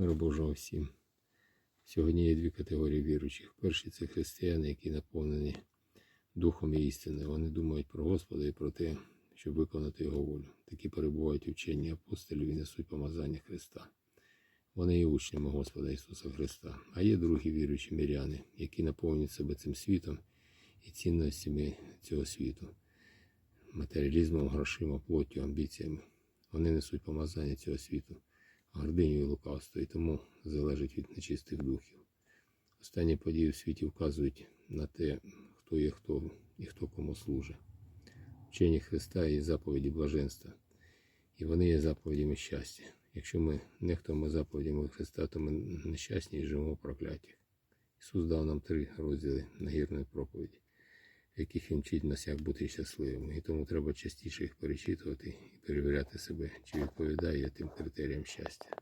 Миру Божого всім. Сьогодні є дві категорії віруючих. Перші це християни, які наповнені духом і істиною. Вони думають про Господа і про те, щоб виконати Його волю. Такі перебувають у вченні апостолів і несуть помазання Христа. Вони є учнями Господа Ісуса Христа. А є другі віруючі миряни, які наповнюють себе цим світом і цінностями цього світу, матеріалізмом, грошима, плоттю, амбіціями. Вони несуть помазання цього світу, гординю і лукавство, і тому залежать від нечистих духів. Останні події в світі вказують на те, хто є хто і хто кому служить. Вчені Христа є заповіді блаженства, і вони є заповідями щастя. Якщо ми нехтуємо заповідями Христа, то ми нещасні і живемо в прокляттях. Ісус дав нам три розділи нагірної проповіді, яких Він вчить нас, як бути щасливими. І тому треба частіше їх перечитувати і перевіряти себе, чи відповідає тим критеріям щастя.